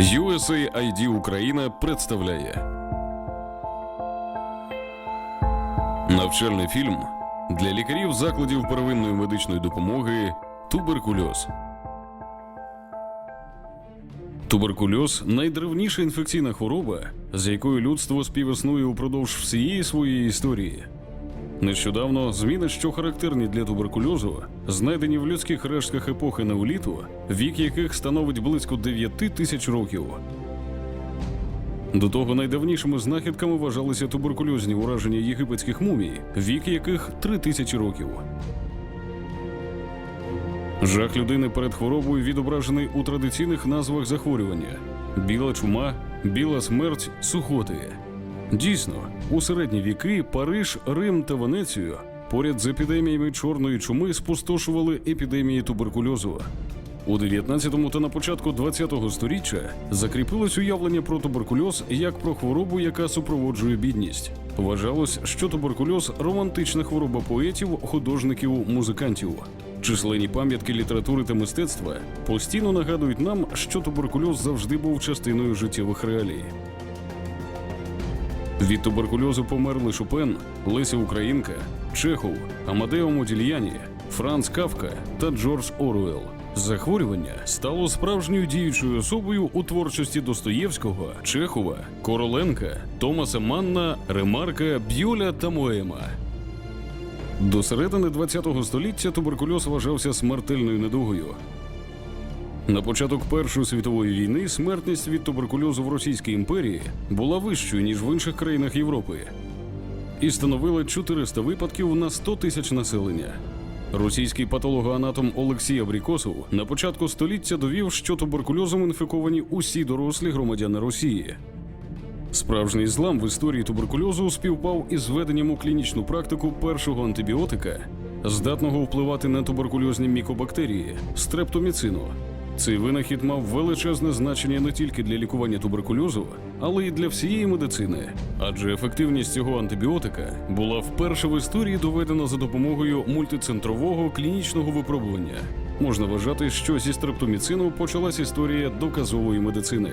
USAID Україна представляє навчальний фільм для лікарів закладів первинної медичної допомоги Туберкульоз. Туберкульоз найдревніша інфекційна хвороба, з якою людство співіснує упродовж всієї своєї історії. Нещодавно зміни, що характерні для туберкульозу, знайдені в людських рештках епохи неоліту, вік яких становить близько 9 тисяч років. До того найдавнішими знахідками вважалися туберкульозні ураження єгипетських мумій, вік яких 3 тисячі років. Жах людини перед хворобою відображений у традиційних назвах захворювання: біла чума, біла смерть, сухоти. Дійсно, у середні віки Париж, Рим та Венецію поряд з епідеміями чорної чуми спустошували епідемії туберкульозу. У 19 та на початку 20-го сторіччя закріпилось уявлення про туберкульоз як про хворобу, яка супроводжує бідність. Вважалось, що туберкульоз романтична хвороба поетів, художників, музикантів. Численні пам'ятки літератури та мистецтва постійно нагадують нам, що туберкульоз завжди був частиною життєвих реалій. Від туберкульозу померли Шопен, Леся Українка, Чехов, Амадео Модільяні, Франц Кавка та Джордж Оруел. Захворювання стало справжньою діючою особою у творчості Достоєвського, Чехова, Короленка, Томаса Манна, Ремарка, Б'юля та Моема. До середини ХХ століття туберкульоз вважався смертельною недугою. На початок Першої світової війни смертність від туберкульозу в Російській імперії була вищою, ніж в інших країнах Європи, і становила 400 випадків на 100 тисяч населення. Російський патологоанатом Олексій Абрікосов на початку століття довів, що туберкульозом інфіковані усі дорослі громадяни Росії. Справжній злам в історії туберкульозу співпав із введенням у клінічну практику першого антибіотика, здатного впливати на туберкульозні мікобактерії стрептоміцину. Цей винахід мав величезне значення не тільки для лікування туберкульозу, але й для всієї медицини, адже ефективність цього антибіотика була вперше в історії доведена за допомогою мультицентрового клінічного випробування. Можна вважати, що зі стрептоміцину почалась історія доказової медицини.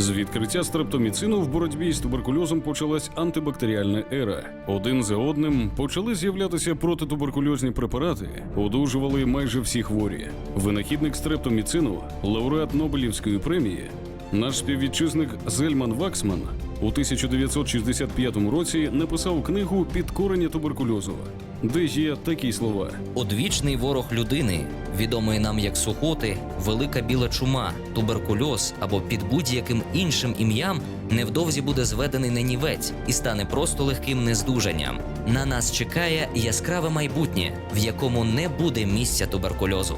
З відкриття стрептоміцину в боротьбі з туберкульозом почалась антибактеріальна ера. Один за одним почали з'являтися протитуберкульозні препарати, одужували майже всі хворі. Винахідник стрептоміцину, лауреат Нобелівської премії, наш співвітчизник Зельман Ваксман у 1965 році написав книгу Підкорення туберкульозу, де є такі слова. Одвічний ворог людини, відомий нам як сухоти, велика біла чума, туберкульоз або під будь-яким іншим ім'ям, невдовзі буде зведений на нівець і стане просто легким нездужанням. На нас чекає яскраве майбутнє, в якому не буде місця туберкульозу.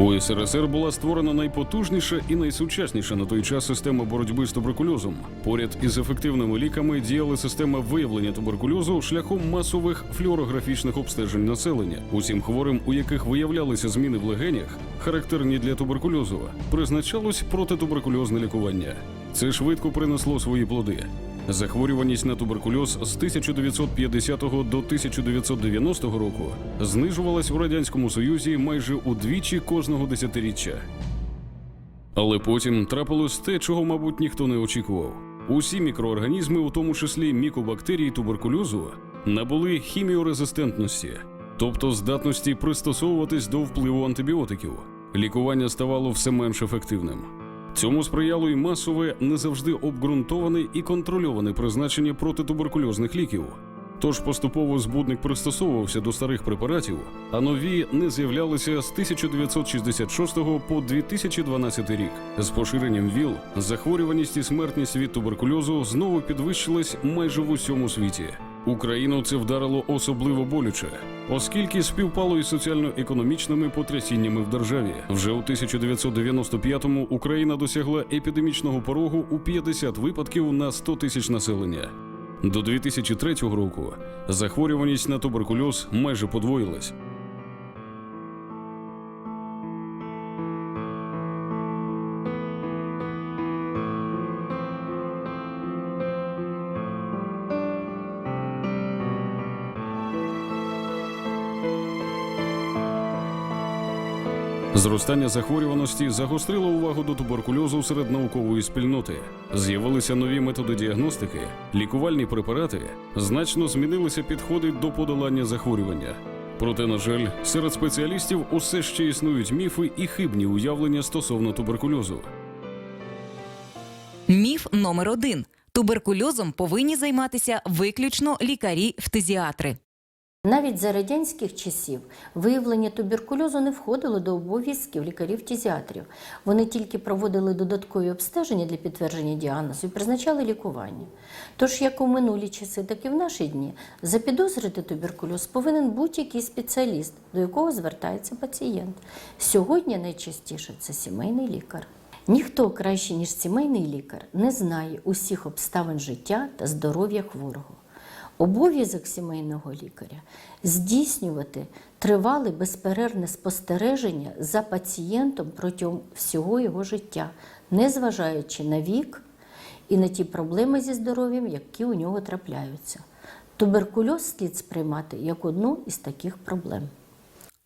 У СРСР була створена найпотужніша і найсучасніша на той час система боротьби з туберкульозом. Поряд із ефективними ліками діяла система виявлення туберкульозу шляхом масових флюорографічних обстежень населення. Усім хворим, у яких виявлялися зміни в легенях, характерні для туберкульозу, призначалось протитуберкульозне лікування. Це швидко принесло свої плоди. Захворюваність на туберкульоз з 1950 до 1990 року знижувалась у радянському союзі майже удвічі кожного десятиріччя. Але потім трапилось те, чого, мабуть, ніхто не очікував. Усі мікроорганізми, у тому числі мікобактерії туберкульозу, набули хіміорезистентності, тобто здатності пристосовуватись до впливу антибіотиків. Лікування ставало все менш ефективним. Цьому сприяло й масове, не завжди обґрунтоване і контрольоване призначення протитуберкульозних ліків. Тож поступово збудник пристосовувався до старих препаратів, а нові не з'являлися з 1966 по 2012 рік. З поширенням ВІЛ захворюваність і смертність від туберкульозу знову підвищилась майже в усьому світі. Україну це вдарило особливо болюче, оскільки співпало із соціально-економічними потрясіннями в державі. Вже у 1995-му Україна досягла епідемічного порогу у 50 випадків на 100 тисяч населення. До 2003 року захворюваність на туберкульоз майже подвоїлась. Зростання захворюваності загострило увагу до туберкульозу серед наукової спільноти. З'явилися нові методи діагностики, лікувальні препарати, значно змінилися підходи до подолання захворювання. Проте, на жаль, серед спеціалістів усе ще існують міфи і хибні уявлення стосовно туберкульозу. Міф номер один: туберкульозом повинні займатися виключно лікарі-фтизіатри. Навіть за радянських часів виявлення туберкульозу не входило до обов'язків лікарів-фтизіатрів. Вони тільки проводили додаткові обстеження для підтвердження діагнозу і призначали лікування. Тож, як у минулі часи, так і в наші дні, запідозрити туберкульоз повинен будь-який спеціаліст, до якого звертається пацієнт. Сьогодні найчастіше це сімейний лікар. Ніхто краще, ніж сімейний лікар, не знає усіх обставин життя та здоров'я хворого. Обов'язок сімейного лікаря здійснювати тривале безперервне спостереження за пацієнтом протягом всього його життя, незважаючи на вік і на ті проблеми зі здоров'ям, які у нього трапляються. Туберкульоз слід сприймати як одну із таких проблем.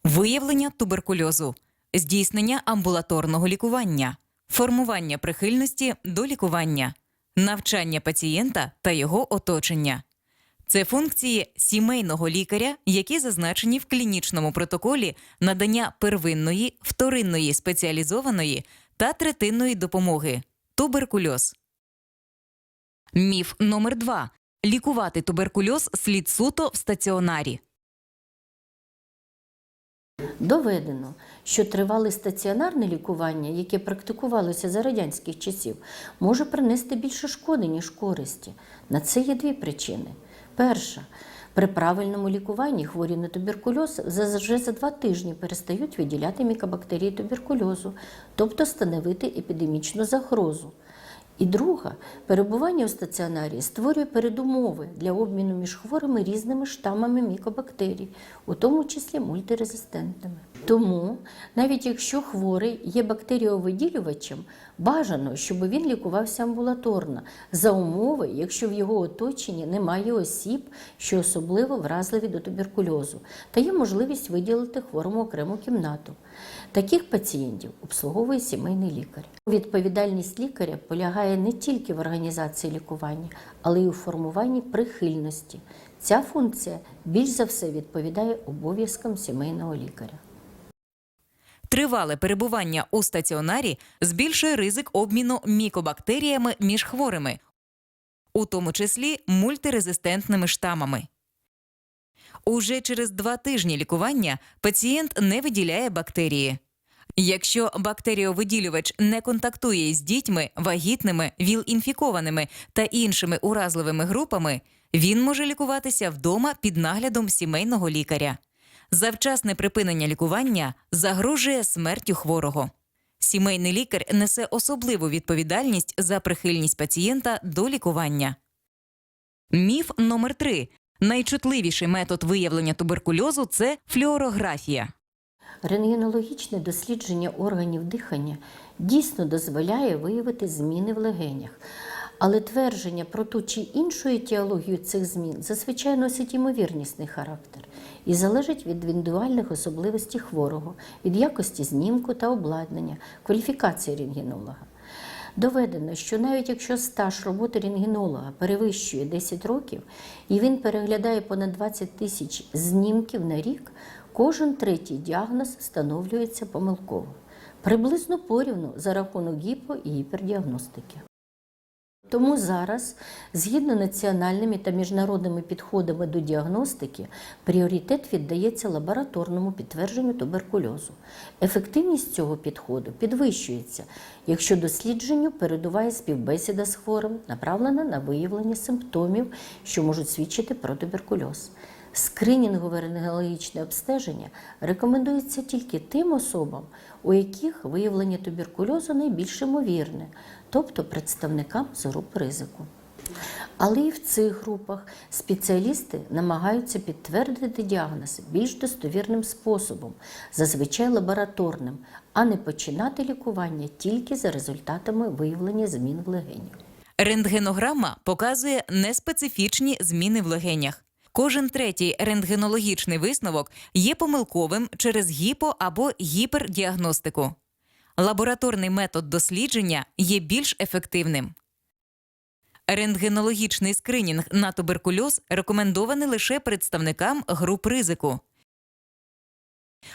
Виявлення туберкульозу, здійснення амбулаторного лікування, формування прихильності до лікування, навчання пацієнта та його оточення. Це функції сімейного лікаря, які зазначені в клінічному протоколі надання первинної, вторинної спеціалізованої та третинної допомоги. Туберкульоз. Міф номер два. Лікувати туберкульоз слід суто в стаціонарі. Доведено, що тривале стаціонарне лікування, яке практикувалося за радянських часів, може принести більше шкоди, ніж користі. На це є дві причини. Перша. При правильному лікуванні хворі на туберкульоз за- вже за два тижні перестають виділяти мікобактерії туберкульозу, тобто становити епідемічну загрозу. І друга, перебування у стаціонарі створює передумови для обміну між хворими різними штамами мікобактерій, у тому числі мультирезистентними. Тому, навіть якщо хворий є бактеріовиділювачем, бажано, щоб він лікувався амбулаторно, за умови, якщо в його оточенні немає осіб, що особливо вразливі до туберкульозу, та є можливість виділити хворому окрему кімнату. Таких пацієнтів обслуговує сімейний лікар. Відповідальність лікаря полягає не тільки в організації лікування, але й у формуванні прихильності. Ця функція більш за все відповідає обов'язкам сімейного лікаря. Тривале перебування у стаціонарі збільшує ризик обміну мікобактеріями між хворими, у тому числі мультирезистентними штамами. Уже через два тижні лікування пацієнт не виділяє бактерії. Якщо бактеріовиділювач не контактує із дітьми, вагітними, ВІЛ-інфікованими та іншими уразливими групами, він може лікуватися вдома під наглядом сімейного лікаря. Завчасне припинення лікування загрожує смертю хворого. Сімейний лікар несе особливу відповідальність за прихильність пацієнта до лікування. Міф номер 3 Найчутливіший метод виявлення туберкульозу це флюорографія. Рентгенологічне дослідження органів дихання дійсно дозволяє виявити зміни в легенях. Але твердження про ту чи іншу етіологію цих змін зазвичай носять ймовірнісний характер і залежить від індивідуальних особливостей хворого, від якості знімку та обладнання, кваліфікації рентгенолога. Доведено, що навіть якщо стаж роботи рентгенолога перевищує 10 років і він переглядає понад 20 тисяч знімків на рік, кожен третій діагноз встановлюється помилково, приблизно порівну за рахунок гіпо і гіпердіагностики. Тому зараз, згідно національними та міжнародними підходами до діагностики, пріоритет віддається лабораторному підтвердженню туберкульозу. Ефективність цього підходу підвищується, якщо дослідженню передуває співбесіда з хворим, направлена на виявлення симптомів, що можуть свідчити про туберкульоз. Скринінгове рентгенологічне обстеження рекомендується тільки тим особам, у яких виявлення туберкульозу найбільш ймовірне, тобто представникам з груп ризику. Але і в цих групах спеціалісти намагаються підтвердити діагноз більш достовірним способом, зазвичай лабораторним, а не починати лікування тільки за результатами виявлення змін в легенях. Рентгенограма показує неспецифічні зміни в легенях. Кожен третій рентгенологічний висновок є помилковим через гіпо або гіпердіагностику. Лабораторний метод дослідження є більш ефективним. Рентгенологічний скринінг на туберкульоз рекомендований лише представникам груп ризику.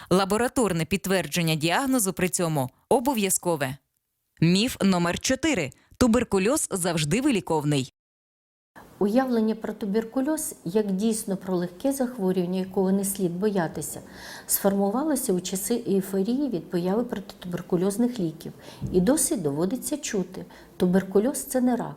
Лабораторне підтвердження діагнозу при цьому обов'язкове. Міф номер 4. Туберкульоз завжди виліковний. Уявлення про туберкульоз як дійсно про легке захворювання, якого не слід боятися, сформувалося у часи ейфорії від появи протитуберкульозних ліків. І досі доводиться чути, туберкульоз це не рак.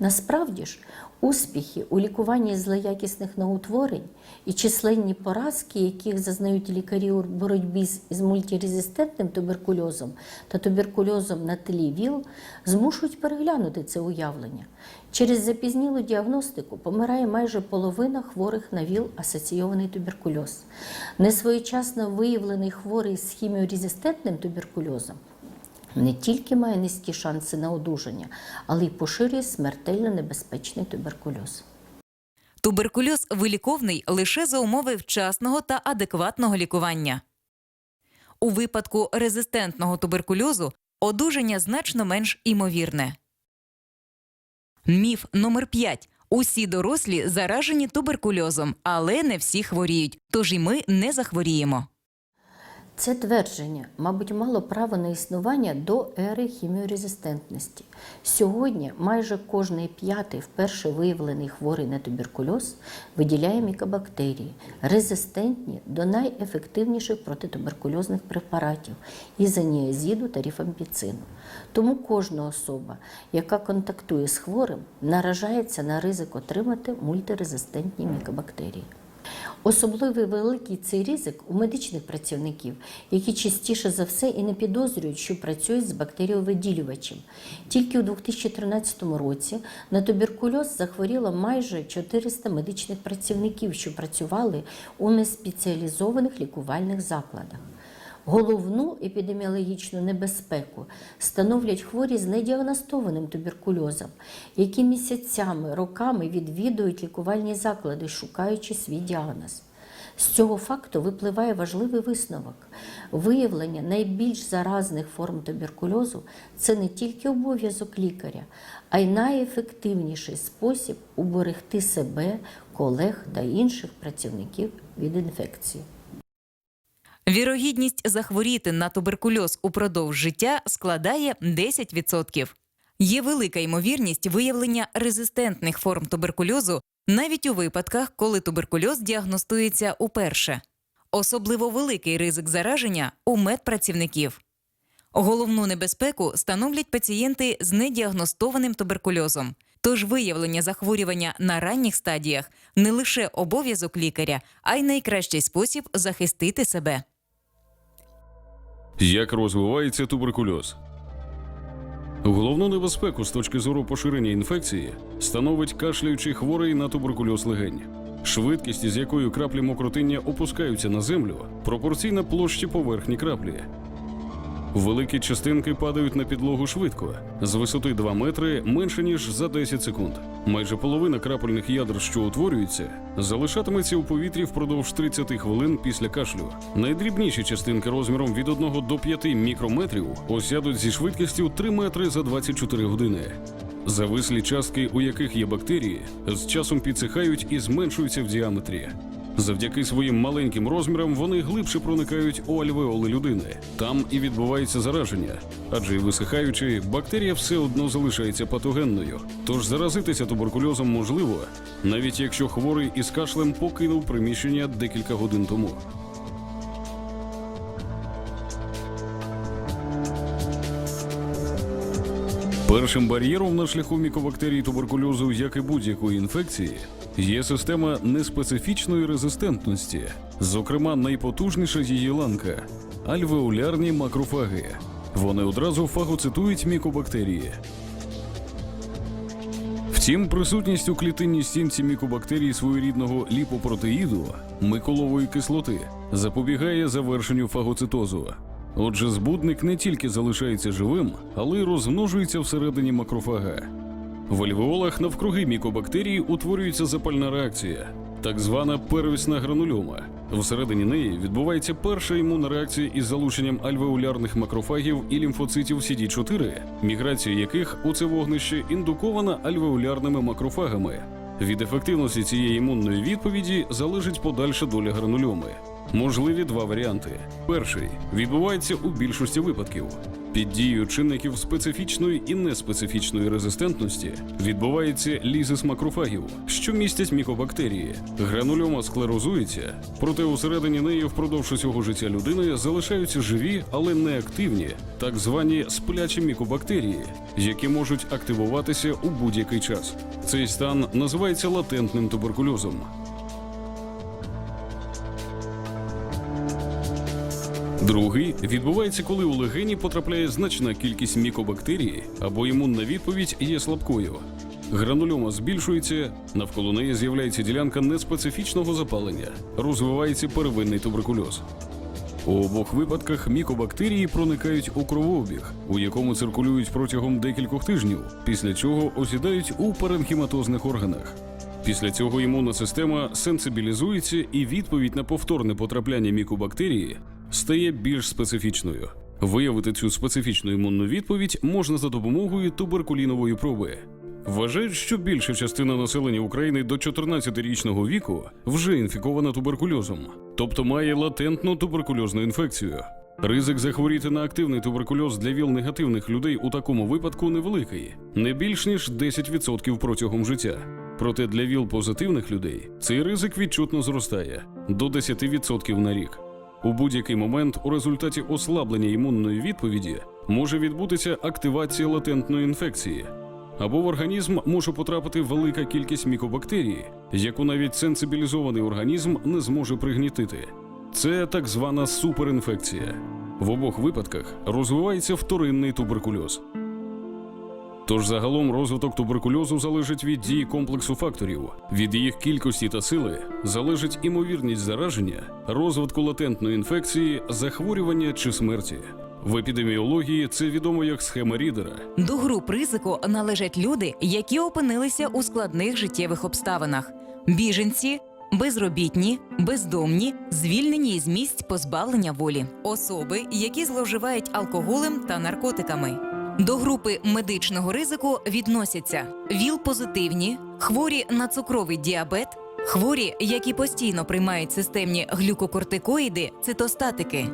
Насправді ж, успіхи у лікуванні злоякісних новоутворень і численні поразки, яких зазнають лікарі у боротьбі з мультирезистентним туберкульозом та туберкульозом на тлі ВІЛ, змушують переглянути це уявлення. Через запізнілу діагностику помирає майже половина хворих на ВІЛ-асоційований туберкульоз. Несвоєчасно виявлений хворий з хіміорезистентним туберкульозом не тільки має низькі шанси на одужання, але й поширює смертельно небезпечний туберкульоз. Туберкульоз виліковний лише за умови вчасного та адекватного лікування. У випадку резистентного туберкульозу одужання значно менш імовірне. Міф номер 5. Усі дорослі заражені туберкульозом, але не всі хворіють, тож і ми не захворіємо. Це твердження, мабуть, мало право на існування до ери хіміорезистентності. Сьогодні майже кожний п'ятий вперше виявлений хворий на туберкульоз виділяє мікобактерії, резистентні до найефективніших протитуберкульозних препаратів ізоніазіду та ріфампіцину. Тому кожна особа, яка контактує з хворим, наражається на ризик отримати мультирезистентні мікобактерії. Особливо великий цей ризик у медичних працівників, які частіше за все і не підозрюють, що працюють з бактеріовиділювачем. Тільки у 2013 році на туберкульоз захворіло майже 400 медичних працівників, що працювали у неспеціалізованих лікувальних закладах. Головну епідеміологічну небезпеку становлять хворі з недіагностованим туберкульозом, які місяцями, роками відвідують лікувальні заклади, шукаючи свій діагноз. З цього факту випливає важливий висновок. Виявлення найбільш заразних форм туберкульозу це не тільки обов'язок лікаря, а й найефективніший спосіб уберегти себе, колег та інших працівників від інфекції. Вірогідність захворіти на туберкульоз упродовж життя складає 10%. Є велика ймовірність виявлення резистентних форм туберкульозу навіть у випадках, коли туберкульоз діагностується уперше. Особливо великий ризик зараження у медпрацівників. Головну небезпеку становлять пацієнти з недіагностованим туберкульозом. Тож виявлення захворювання на ранніх стадіях не лише обов'язок лікаря, а й найкращий спосіб захистити себе. Як розвивається туберкульоз? Головну небезпеку з точки зору поширення інфекції становить кашляючий хворий на туберкульоз легень. Швидкість, з якою краплі мокротиння опускаються на землю, пропорційна площі поверхні краплі. Великі частинки падають на підлогу швидко, з висоти 2 метри менше ніж за 10 секунд. Майже половина крапельних ядер, що утворюються, залишатиметься у повітрі впродовж 30 хвилин після кашлю. Найдрібніші частинки розміром від 1 до 5 мікрометрів осядуть зі швидкістю 3 метри за 24 години. Завислі частки, у яких є бактерії, з часом підсихають і зменшуються в діаметрі. Завдяки своїм маленьким розмірам вони глибше проникають у альвеоли людини. Там і відбувається зараження, адже висихаючи, бактерія все одно залишається патогенною. Тож заразитися туберкульозом можливо, навіть якщо хворий із кашлем покинув приміщення декілька годин тому. Першим бар'єром на шляху мікобактерій туберкульозу, як і будь-якої інфекції, є система неспецифічної резистентності, зокрема, найпотужніша її ланка альвеолярні макрофаги. Вони одразу фагоцитують мікобактерії. Втім, присутність у клітинній стінці мікобактерій своєрідного ліпопротеїду миколової кислоти запобігає завершенню фагоцитозу. Отже, збудник не тільки залишається живим, але й розмножується всередині макрофага. В альвеолах навкруги мікобактерії утворюється запальна реакція. так звана первісна гранульома. Всередині неї відбувається перша імунна реакція із залученням альвеолярних макрофагів і лімфоцитів CD4, міграція яких у це вогнище індукована альвеолярними макрофагами. Від ефективності цієї імунної відповіді залежить подальша доля гранульоми. Можливі два варіанти. Перший відбувається у більшості випадків. Під дією чинників специфічної і неспецифічної резистентності відбувається лізис макрофагів, що містять мікобактерії. Гранульома склерозується, проте усередині неї впродовж усього життя людини залишаються живі, але не активні, так звані сплячі мікобактерії, які можуть активуватися у будь-який час. Цей стан називається латентним туберкульозом. Другий відбувається, коли у легені потрапляє значна кількість мікобактерій або імунна відповідь є слабкою. Гранульома збільшується, навколо неї з'являється ділянка неспецифічного запалення, розвивається первинний туберкульоз. У обох випадках мікобактерії проникають у кровообіг, у якому циркулюють протягом декількох тижнів, після чого осідають у паренхіматозних органах. Після цього імунна система сенсибілізується і відповідь на повторне потрапляння мікобактерії стає більш специфічною. Виявити цю специфічну імунну відповідь можна за допомогою туберкулінової проби. Вважають, що більша частина населення України до 14-річного віку вже інфікована туберкульозом, тобто має латентну туберкульозну інфекцію. Ризик захворіти на активний туберкульоз для ВІЛ-негативних людей у такому випадку невеликий, не більш ніж 10% протягом життя. Проте для ВІЛ-позитивних людей цей ризик відчутно зростає до 10% на рік. У будь-який момент у результаті ослаблення імунної відповіді може відбутися активація латентної інфекції, або в організм може потрапити велика кількість мікобактерій, яку навіть сенсибілізований організм не зможе пригнітити. Це так звана суперінфекція. В обох випадках розвивається вторинний туберкульоз. Тож загалом розвиток туберкульозу залежить від дії комплексу факторів, від їх кількості та сили залежить імовірність зараження, розвитку латентної інфекції, захворювання чи смерті. В епідеміології це відомо як схема Рідера. До груп ризику належать люди, які опинилися у складних життєвих обставинах: біженці, безробітні, бездомні, звільнені із місць позбавлення волі, особи, які зловживають алкоголем та наркотиками. До групи медичного ризику відносяться ВІЛ-позитивні, хворі на цукровий діабет, хворі, які постійно приймають системні глюкокортикоїди, цитостатики.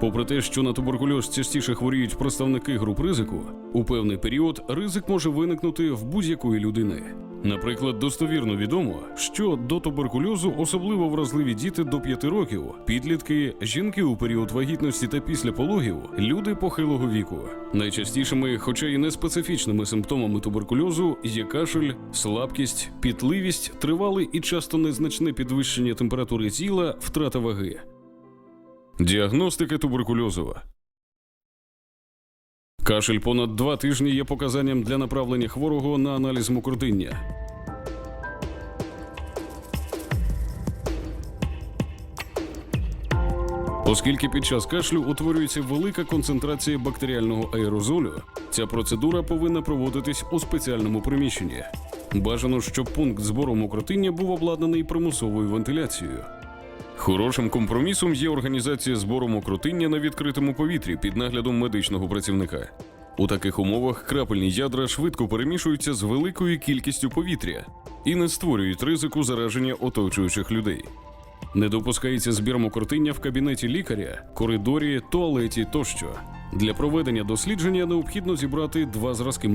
Попри те, що на туберкульоз частіше хворіють представники груп ризику, у певний період ризик може виникнути в будь-якої людини. Наприклад, достовірно відомо, що до туберкульозу особливо вразливі діти до 5 років, підлітки, жінки у період вагітності та після пологів, люди похилого віку. Найчастішими, хоча й не специфічними симптомами туберкульозу, є кашель, слабкість, пітливість, тривале і часто незначне підвищення температури тіла, втрата ваги. Діагностика туберкульозу. Кашель понад два тижні є показанням для направлення хворого на аналіз мокротиння. Оскільки під час кашлю утворюється велика концентрація бактеріального аерозолю, ця процедура повинна проводитись у спеціальному приміщенні. Бажано, щоб пункт збору мокротиння був обладнаний примусовою вентиляцією. Хорошим компромісом є організація збору мокротиння на відкритому повітрі під наглядом медичного працівника. У таких умовах крапельні ядра швидко перемішуються з великою кількістю повітря і не створюють ризику зараження оточуючих людей. Не допускається збір мокротиння в кабінеті лікаря, коридорі, туалеті тощо. Для проведення дослідження необхідно зібрати два зразки